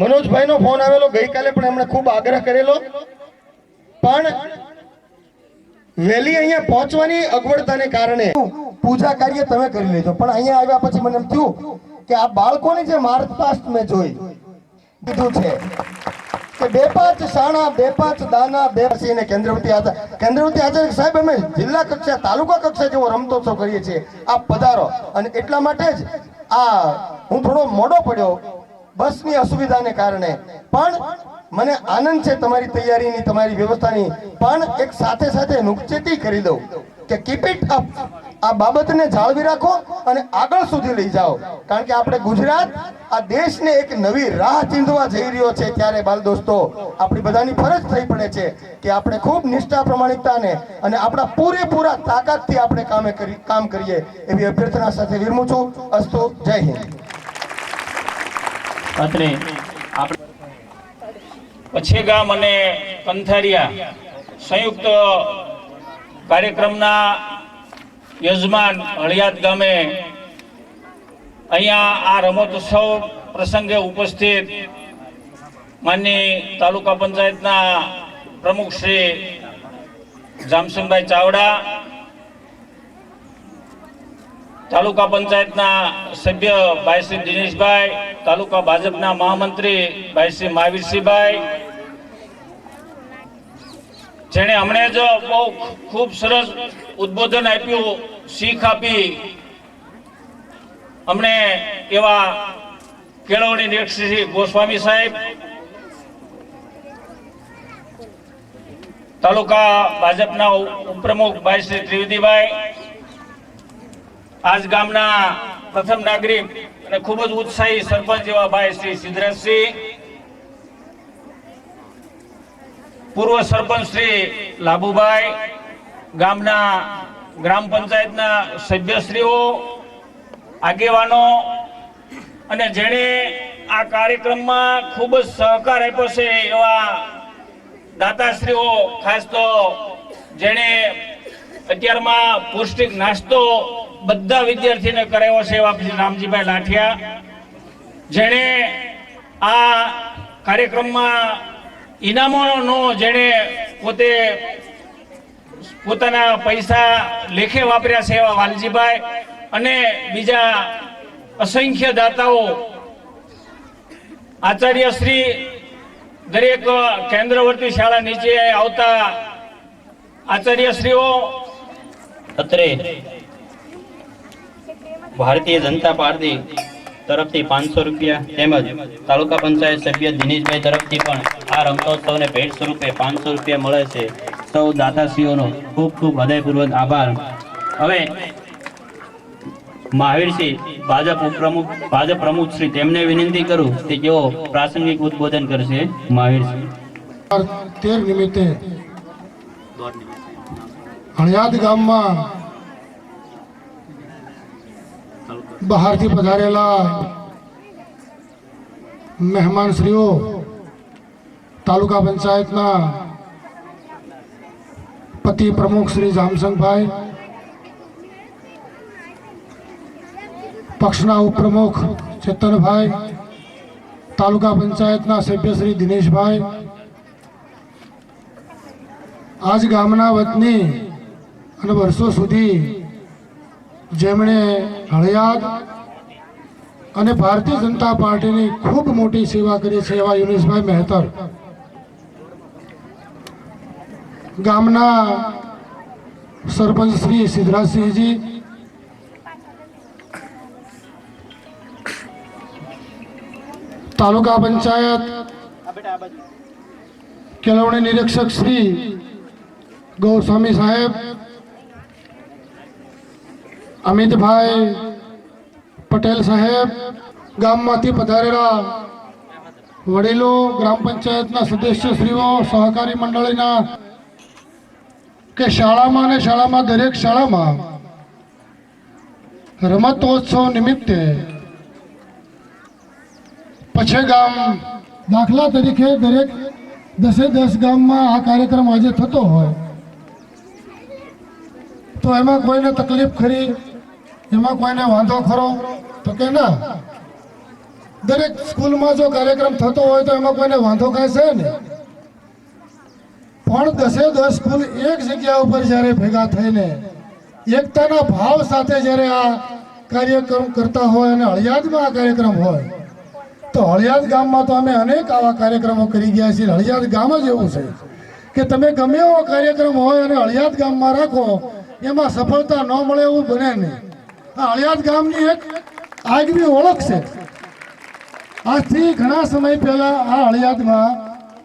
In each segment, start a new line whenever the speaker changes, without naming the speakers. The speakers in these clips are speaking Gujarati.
મનોજભાઈનો ફોન આવેલો, ગઈકાલે પણ એમણે ખૂબ આગ્રહ કરેલો. પણ વહેલી અહીંયા પહોંચવાની અગવડતાને કારણે પૂજા કાર્ય તમે કરી લેજો. પણ અહીંયા આવ્યા પછી મને એમ થયું કે આ બાળકોની જે માર્ચ પાસ્ટ મેં જોઈ દીધું છે કે બે પાંચ શાણા બે પાંચ દાના, બે પછી એને કેન્દ્રવતી આચાર્ય કેન્દ્રવતી આચાર્ય સાહેબ, અમે જિલ્લા કક્ષા, તાલુકા કક્ષા જેવો રમતોત્સવ કરીએ છીએ. આ પધારો. અને એટલા માટે જ આ હું થોડો મોડો પડ્યો. બસની અસુવિધાને કારણે. પણ મને આનંદ છે તમારી તૈયારીની, તમારી વ્યવસ્થાની. પણ એક સાથે સાથે નુકચેતી કરી દઉં કે કીપ ઇટ અપ આ બાબતને જાળવી રાખો અને આગળ સુધી લઈ જાઓ. કારણ કે આપણે ગુજરાત, આ દેશને એક નવી રાહ ચીંધવા જઈ રહ્યો છે ત્યારે બાલ દોસ્તો, આપણી બધાની ફરજ થઈ પડે છે કે આપણે ખૂબ નિષ્ઠા પ્રમાણિકતાને અને આપણા પૂરેપૂરા તાકાતથી આપણે કામે કરી, કામ કરીએ એવી અભ્યર્થના સાથે વિરમું છું. અસ્તુ, જય હિન્દ.
અત્રે આપણે પછી ગામ અને કંથારિયા સંયુક્ત કાર્યક્રમના યજમાન હળિયાદ ગામે અહીંયા આ રમતોત્સવ પ્રસંગે ઉપસ્થિત માનની તાલુકા પંચાયતના પ્રમુખ શ્રી જામસંગભાઈ ચાવડા, તાલુકા પંચાયતના સભ્ય ભાઈ શ્રી દિનેશભાઈ તાલુકા ભાજપના મહામંત્રી ભાઈ શ્રી મહાવીરસિંહભાઈ. જેણે હમણે જ બહુ ખૂબ સરસ ઉદ્બોધન આપ્યું, શીખ આપી. અમને એવા કેળવણી શ્રી ગોસ્વામી સાહેબ, તાલુકા ભાજપના ઉપપ્રમુખ ભાઈ શ્રી ત્રિવેદીભાઈ, આજ ગામના પ્રથમ નાગરિક અને ખૂબ જ ઉત્સાહી સરપંચ એવા ભાઈ શ્રી સિદ્ધરાજસિંહ, પૂર્વ સરપંચ શ્રી લાભુભાઈ, ગામના ગ્રામ પંચાયતના સભ્યશ્રીઓ, આગેવાનો અને જેણે આ કાર્યક્રમમાં ખૂબ જ સહકાર આપ્યો છે એવા દાતાશ્રીઓ, ખાસ તો જેણે અત્યારમાં પૌષ્ટિક નાસ્તો બધા વિદ્યાર્થીને કરાવ્યો છે એવા રામજીભાઈ લાઠિયા. જેણે આ કાર્યક્રમમાં ઇનામોનો જેણે પોતે પોતાના પૈસા લેખે વાપર્યા છે એવા વાલજીભાઈ અને બીજા અસંખ્ય દાતાઓ. આચાર્ય શ્રી દરેક કેન્દ્રવર્તી શાળા નીચે આવતા આચાર્યશ્રીઓ.
અત્રે ભારતીય જનતા પાર્ટી તરફથી પાંચસો રૂપિયા તેમજ તાલુકા પંચાયત સભ્ય દિનેશભાઈ તરફથી પણ આ રમતોત્સવને ભેટ સ્વરૂપે પાંચસો રૂપિયા મળે છે. સૌ દાતાશ્રીઓનો ખૂબ ખૂબ હૃદયપૂર્વક આભાર. હવે મહાવીરસિંહ ભાજપ ઉપપ્રમુખ, ભાજપ પ્રમુખ શ્રી તેમને વિનંતી કરું કે તેઓ પ્રાસંગિક ઉદ્બોધન કરશે. મહાવીરસિંહ
તેર નિમિત્તે. હણિયાદ ગામમાં બહારથી પધારેલા મહેમાનશ્રીઓ, તાલુકા પંચાયતના પતિ પ્રમુખ શ્રી જામસંગભાઈ, પક્ષના ઉપપ્રમુખ ચેતનભાઈ, તાલુકા પંચાયતના સભ્ય શ્રી દિનેશભાઈ, આજ ગામના વતની અને વર્ષો સુધી જેમણે હળિયાદ અને ભારતીય જનતા પાર્ટીની ખૂબ મોટી સેવા કરી છે એવા યુનિસભાઈ મહેતર. ગામના સરપંચ શ્રી સિદ્ધરાજસિંહજી, તાલુકા પંચાયત કેળવણી નિરીક્ષક શ્રી ગૌસ્વામી સાહેબ અમિતભાઈ પટેલ સાહેબ ગામમાંથી પધારેલા વડીલો, ગ્રામ પંચાયતના સદસ્યશ્રીઓ સહકારી મંડળીના કે શાળામાં અને શાળામાં દરેક શાળામાં રમતોત્સવ નિમિત્તે પછે ગામ દાખલા તરીકે દરેક દસે દસ ગામમાં આ કાર્યક્રમ આજે થતો હોય. તો એમાં કોઈને તકલીફ ખરી? એમાં કોઈને વાંધો ખરો? તો કે ના. દરેક સ્કૂલમાં જો કાર્યક્રમ થતો હોય તો એમાં કોઈને વાંધો કાંઈ છે ને? પણ દસે દસ સ્કૂલ એક જગ્યા ઉપર જ્યારે ભેગા થઈને એકતાના ભાવ સાથે જ્યારે આ કાર્યક્રમ કરતા હોય અને હળિયાદમાં આ કાર્યક્રમ હોય, તો હળિયાદ ગામમાં તો અમે અનેક આવા કાર્યક્રમો કરી ગયા છીએ. હળિયાદ ગામ જ એવું છે કે તમે ગમે એવો કાર્યક્રમ હોય અને હળિયાદ ગામમાં રાખો, એમાં સફળતા ન મળે એવું બને નહીં. આ હળિયાદ ગામની એક આગવી ઓળખ છે. આજથી ઘણા સમય પહેલા આ હળિયાદમાં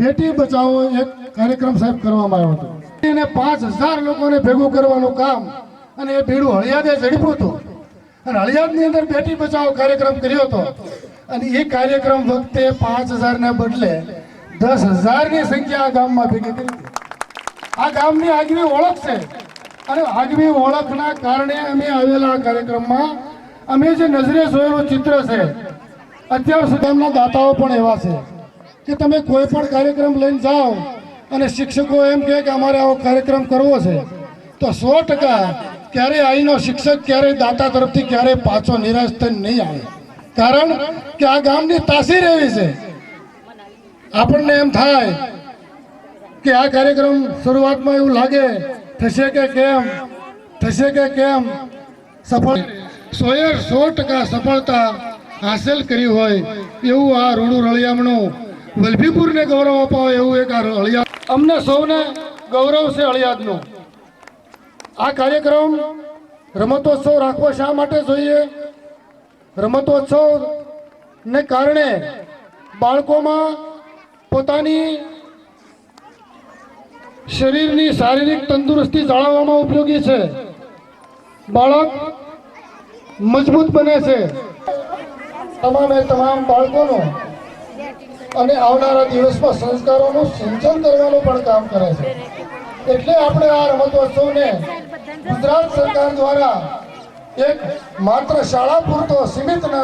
બેટી બચાવો એક કાર્યક્રમ સાહેબ કરવામાં આવ્યો હતો. અને પાંચ હજાર લોકોને ભેગું કરવાનું કામ અને એ ભીડું હળિયાદે ઝડપ્યું હતું. અને હળિયાદની અંદર બેટી બચાવો કાર્યક્રમ કર્યો હતો. અને એ કાર્યક્રમ વખતે પાંચ હજારને બદલે દસ હજારની સંખ્યા આ ગામમાં ભેગી કરી. આ ગામની આગવી ઓળખ છે. અને આગવી ઓળખના કારણે અમે આવેલા કાર્યક્રમમાં અમે જે નજરે જોયેલું ચિત્ર છે, અત્યાર સુધીના દાતાઓ પણ એવા છે કે તમે કોઈ પણ કાર્યક્રમ લઈને જાઓ અને શિક્ષકો એમ કહે કે અમારે આવો કાર્યક્રમ કરવો છે, તો સો ટકા ક્યારેય અહીંનો શિક્ષક ક્યારેય દાતા તરફથી ક્યારેય પાછો નિરાશ થઈને નહીં આવે. કારણ કે આ ગામની તાસીર એવી છે. આપણને એમ થાય કે આ કાર્યક્રમ શરૂઆતમાં એવું લાગે થશે કે કેમ? થશે કે કેમ? સફળ સોએ સો ટકા સફળતા હાંસલ કરી હોય એવું આ રૂડુ રળિયામણું વલભીપુરને ગૌરવ અપાવે એવું એક આ હળિયાદ અમને સૌને ગૌરવ છે હળિયાદનું આ કાર્યક્રમ રમતોત્સવ રાખવો શા માટે જોઈએ? રમતોત્સવને કારણે બાળકોમાં પોતાની શરીરની શારીરિક તંદુરસ્તી જાળવવામાં ઉપયોગી છે. બાળક મજબૂત બને છે. તમામે તમામ બાળકોનો અને આવનારા દિવસમાં સંસ્કારોનું સિંચન કરવાનું પણ કામ કરે છે. એટલે આપણે આ રમતોત્સવને ગુજરાત સરકાર દ્વારા એક માત્ર શાળા પૂરતો સીમિત ન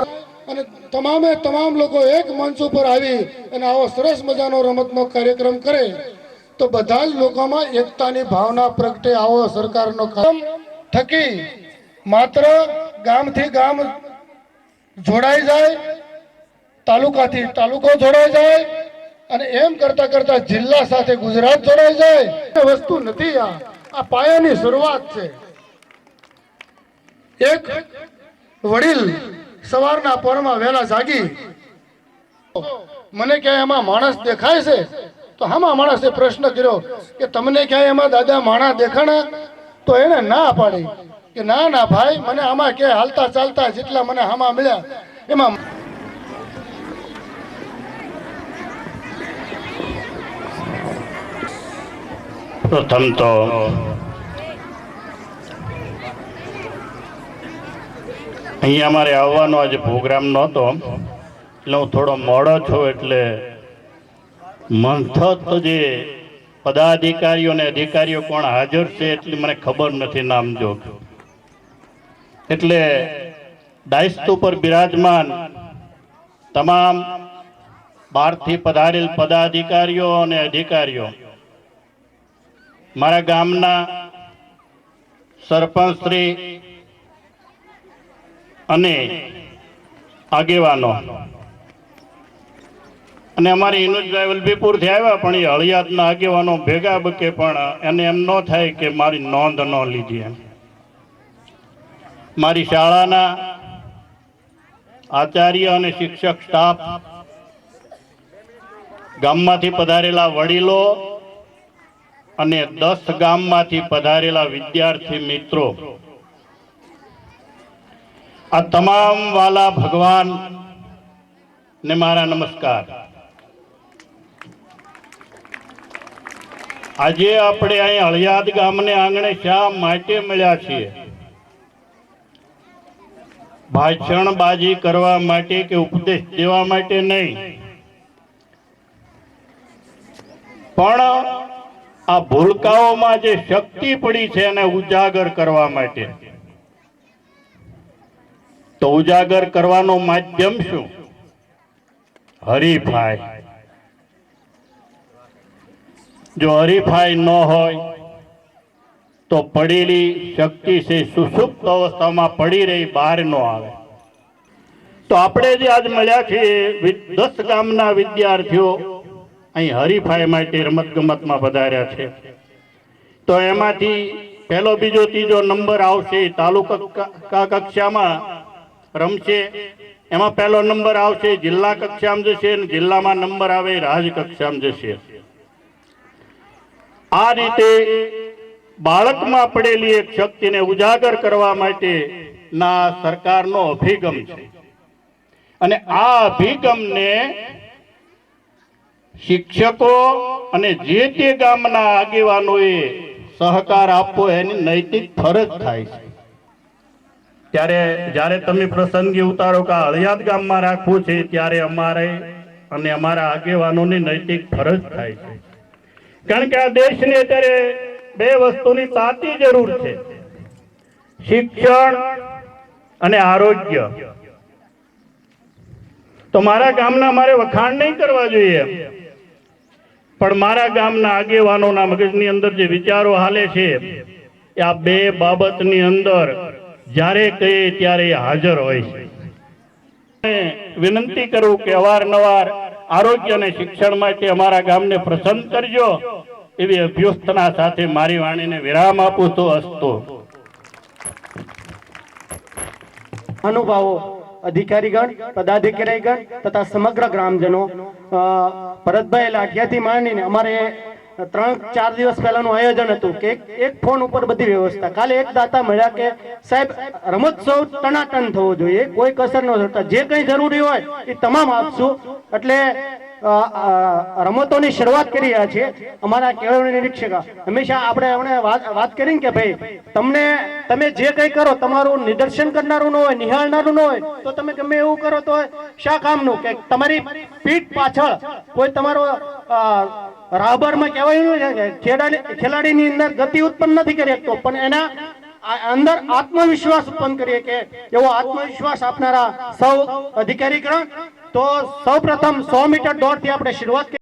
અને તમામે તમામ લોકો એક મંચ ઉપર આવી અને આવો સરસ મજાનો રમતનો કાર્યક્રમ કરે. તો બધા જ લોકોમાં એકતાની ભાવના પ્રગટે આવો સરકારનો કામ થકી માત્ર ગામથી ગામ જોડાઈ જાય, તાલુકાથી તાલુકો જોડાઈ જાય અને એમ કરતા કરતા જિલ્લા સાથે ગુજરાત જોડાઈ જાય. એ વસ્તુ નથી આ. આ પાયાની શરૂઆત છે. એક વડીલ સવારના પરમાં વહેલા જાગી. મને ક્યાંય એમાં માણસ દેખાય છે? તો હામાં માણસે પ્રશ્ન કર્યો કે તમને ક્યાંય એમાં દાદા માણા દેખાણા? તો એને ના પાડી કે ના ના ભાઈ, મને આમાં ક્યાંય હાલતા ચાલતા જેટલા મને હામાં મળ્યા. એમાં
પ્રથમ તો અહીંયા મારે આવવાનો આજે પ્રોગ્રામ નહોતો. એટલે હું થોડો મોડો છું એટલે મંથત જે પદાધિકારીઓ અને અધિકારીઓ કોણ હાજર છે એટલી મને ખબર નથી નામ જોગ. એટલે દાયસ્ત ઉપર બિરાજમાન તમામ બહારથી પધારેલ પદાધિકારીઓ અને અધિકારીઓ, મારા ગામના સરપંચ શ્રી અને આગેવાનો અને અમારે ઇનુજભાઈ વલભીપુરથી આવ્યા, પણ એ હળિયાદના આગેવાનો ભેગા બકે પણ એને એમ ન થાય કે મારી નોંધ ન લીધી એમ. મારી શાળાના આચાર્ય અને શિક્ષક સ્ટાફ, ગામમાંથી પધારેલા વડીલો અને દસ ગામમાંથી પધારેલા વિદ્યાર્થી મિત્રો, આ તમામ વાલા ભગવાન ને મારા નમસ્કાર. આજે આપણે અહીં હળિયાદ ગામને આંગણે શા માટે મળ્યા છીએ? ભાષણબાજી કરવા માટે કે ઉપદેશ દેવા માટે નહીં? પણ આ ભૂલકાઓમાં જે શક્તિ પડી છે એને ઉજાગર કરવા માટે. તો ઉજાગર કરવાનું માધ્યમ શું? હરીફાઈ. જો હરીફાઈ ન હોય, તો પડેલી શક્તિ છે સુસુપ્ત અવસ્થામાં પડી રહી, બહાર ન આવે. તો આપણે જે આજ મળ્યા છીએ દસ ગામના વિદ્યાર્થીઓ અહીં હરીફાઈ માટે રમત ગમતમાં વધાર્યા છે. તો એમાંથી પહેલો, બીજો, ત્રીજો નંબર આવશે તાલુકા કક્ષામાં રમશે. એમાં પહેલો નંબર આવશે જિલ્લા કક્ષામાં જશે અને જિલ્લામાં નંબર આવે રાજકક્ષામાં રાજ કક્ષામાં જશે. આ રીતે બાળકમાં પડેલી એક શક્તિને ઉજાગર કરવા માટે ના સરકારનો અભિગમ છે. અને આ અભિગમને શિક્ષકો અને જે તે ગામના આગેવાનોએ સહકાર આપવો એની નૈતિક ફરજ થાય છે. ત્યારે જ્યારે તમે પ્રસંગી ઉતારો કે હળિયાદ ગામમાં રાખવું છે, ત્યારે અમારે અને અમારા આગેવાનોની નૈતિક ફરજ થાય છે. કારણ કે આ દેશને અત્યારે બે વસ્તુની તાતી જરૂર છે. શિક્ષણ અને આરોગ્ય. તો મારા ગામના મારે વખાણ નહીં કરવા જોઈએ. પણ મારા ગામના આગેવાનોના મગજની અંદર જે વિચારો હાલે છે, એ આ બે બાબતની અંદર જ્યારે કહીએ ત્યારે હાજર હોય છે. વિનંતી કરું કે અવારનવાર આરોગ્ય અને શિક્ષણ માટે અમારા ગામને પ્રસન્ન કરજો. એવી અભ્યર્થના સાથે મારી વાણીને વિરામ આપું તો અસ્તો.
અનુભાવો, અધિકારીગણ, પદાધિકારીગણ તથા સમગ્ર ગ્રામજનો ભરતભાઈ લાઠિયાથી માંડીને અમારે ત્રણ, ચાર દિવસ પહેલાનું આયોજન હતું કે એક ફોન ઉપર બધી વ્યવસ્થા. ખાલી એક દાતા મળ્યા કે, સાહેબ રમોત્સવ ટનાટન થવો જોઈએ, કોઈ કસર ન થતા જે કંઈ જરૂરી હોય, એ તમામ આપશું. એટલે રમતોની શરૂઆત કરી રહ્યા છીએ. અમારા કેળવણી નિરીક્ષક. હંમેશા આપણે એમણે વાત વાત કરી કે ભાઈ, તમને, તમે જે કંઈ કરો, તમારું નિદર્શન કરનારું ન હોય, નિહાળનારું ન હોય, તો તમે ગમે એવું કરો, તો શા કામનું? કે તમારી પીઠ પાછળ કોઈ તમારો રાહબરમાં કહેવાયું ખેલાડીની અંદર ગતિ ઉત્પન્ન નથી કરી શકતો. પણ એના અંદર આત્મવિશ્વાસ ઉત્પન્ન કરીએ કે એવો આત્મવિશ્વાસ આપનારા સૌ અધિકારીગણ તો સૌ પ્રથમ સો મીટર દોડથી આપણે શરૂઆત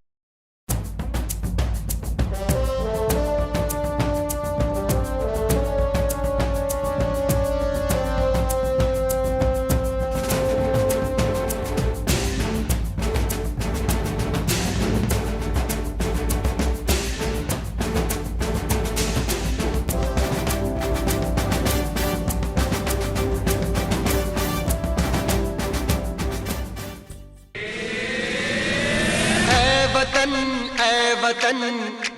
ऐ वतन।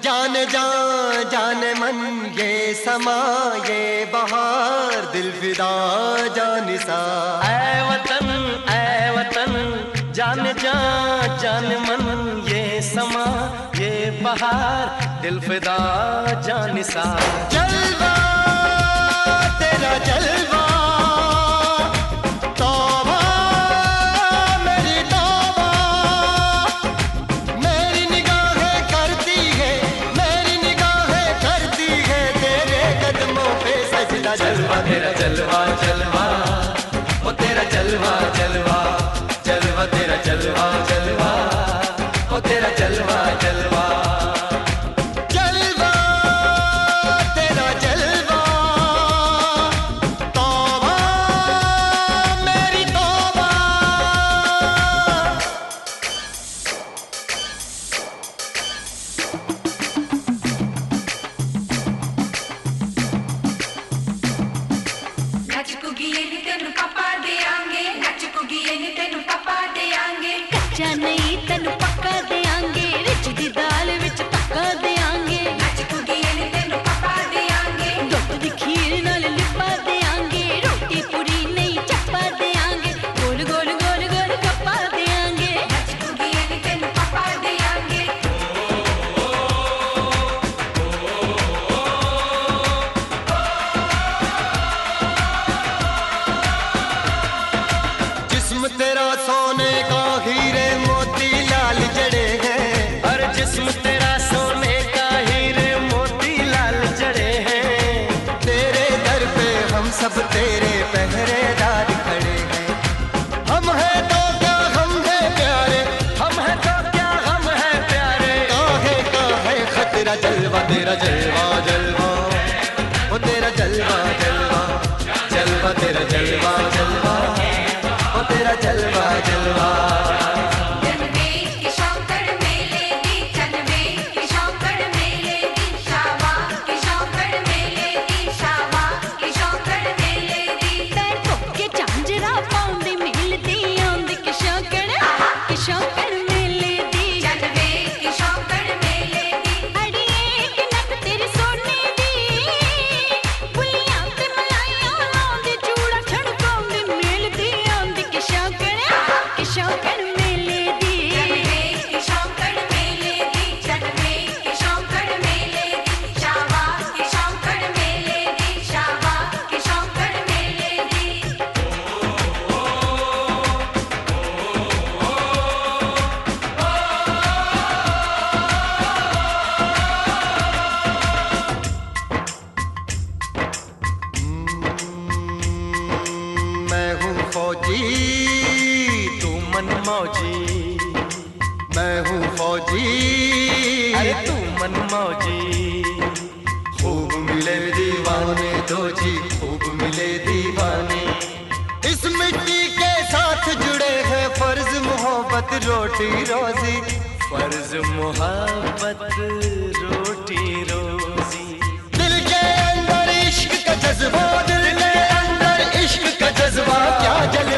जान जा जान मन ये समा ये बहार। दिल फिदा जानिसा
ऐ वतन ऐ वतन। जान जा जान मन ये समा ये बहार। दिल फिदा जानिसा
जलवा तेरा जलवा। જલવા તેરા જલવા Okay. मोहब्बत रोटी रोजी
फर्ज मोहब्बत रोटी रोजी
दिल के अंदर इश्क का जज्बा दिल के अंदर इश्क का जज्बा क्या जलवा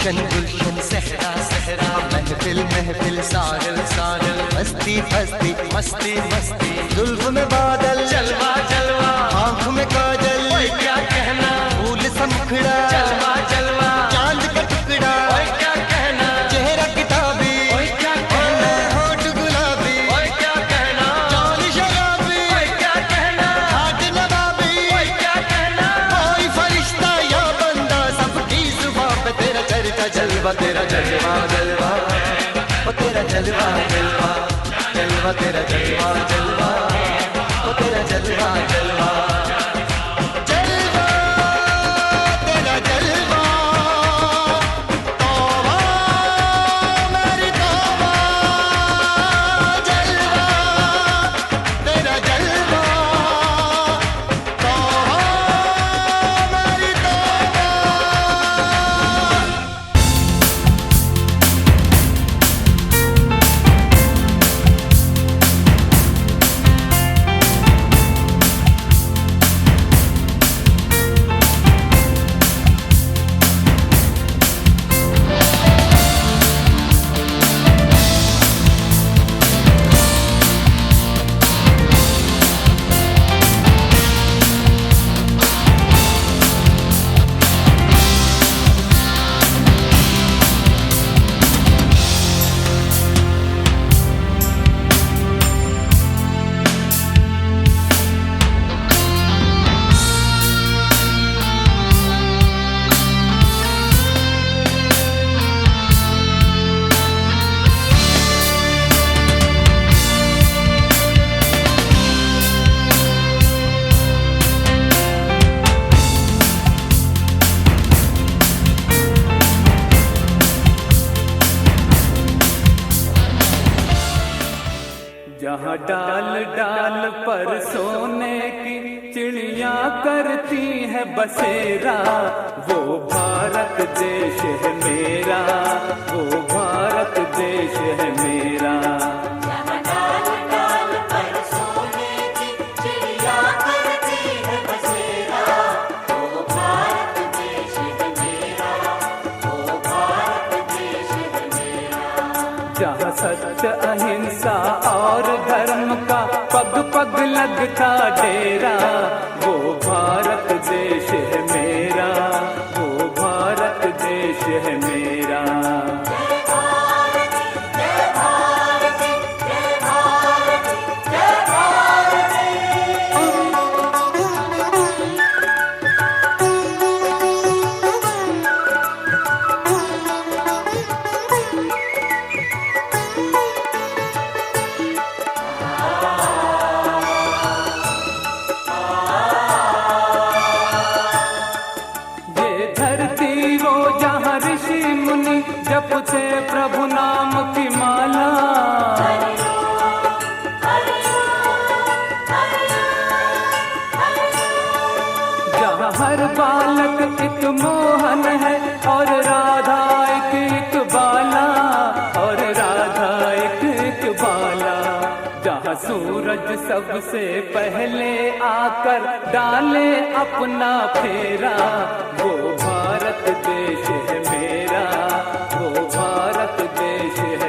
गुलशन गुलशन सहरा सहरा। महफिल महफिल सागल सागल मस्ती मस्ती मस्ती मस्ती। जुल्फ में बादल।
जलवा जलवा।
आँख में काजल।
क्या कहना।
फूल समखड़ा
जलवा जलवा
जलवा ओ तेरा जलवा जलवा जलवा तेरा जलवा जलवा ओ तेरा जलवा जलवा जलवा
बसेरा वो भारत देश है मेरा वो भारत देश है जहाँ सत्य अहिंसा और धर्म का पग पग लगता डेरा वो भारत देश है मेरा वो भारत देश है मेरा वो जहाँ ऋषि मुनि जपते प्रभु नाम की माला। हर बालक एक मोहन है और राधा एक एक बाला, और राधा एक एक बाला। जहाँ सूरज सबसे पहले आकर डाले अपना फेरा, वो भारत देश है मेरा वो भारत देश है